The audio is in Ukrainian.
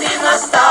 година стала.